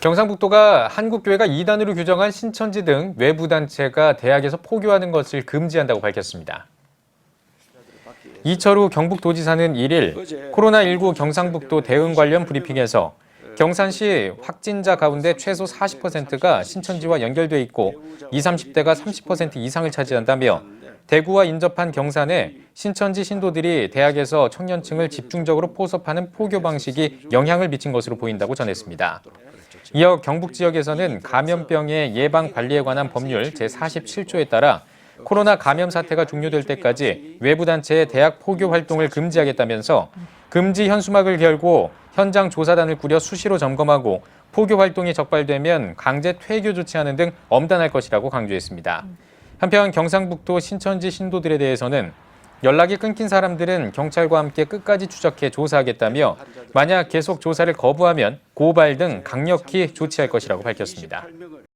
경상북도가 한국교회가 이단으로 규정한 신천지 등 외부 단체가 대학에서 포교하는 것을 금지한다고 밝혔습니다. 이철우 경북도지사는 1일 코로나19 경상북도 대응 관련 브리핑에서 경산시 확진자 가운데 최소 40%가 신천지와 연결돼 있고 20, 30대가 30% 이상을 차지한다며 대구와 인접한 경산에 신천지 신도들이 대학에서 청년층을 집중적으로 포섭하는 포교 방식이 영향을 미친 것으로 보인다고 전했습니다. 이어 경북 지역에서는 감염병의 예방 관리에 관한 법률 제47조에 따라 코로나 감염 사태가 종료될 때까지 외부 단체의 대학 포교 활동을 금지하겠다면서 금지 현수막을 걸고 현장 조사단을 꾸려 수시로 점검하고 포교 활동이 적발되면 강제 퇴교 조치하는 등 엄단할 것이라고 강조했습니다. 한편 경상북도 신천지 신도들에 대해서는 연락이 끊긴 사람들은 경찰과 함께 끝까지 추적해 조사하겠다며 만약 계속 조사를 거부하면 고발 등 강력히 조치할 것이라고 밝혔습니다.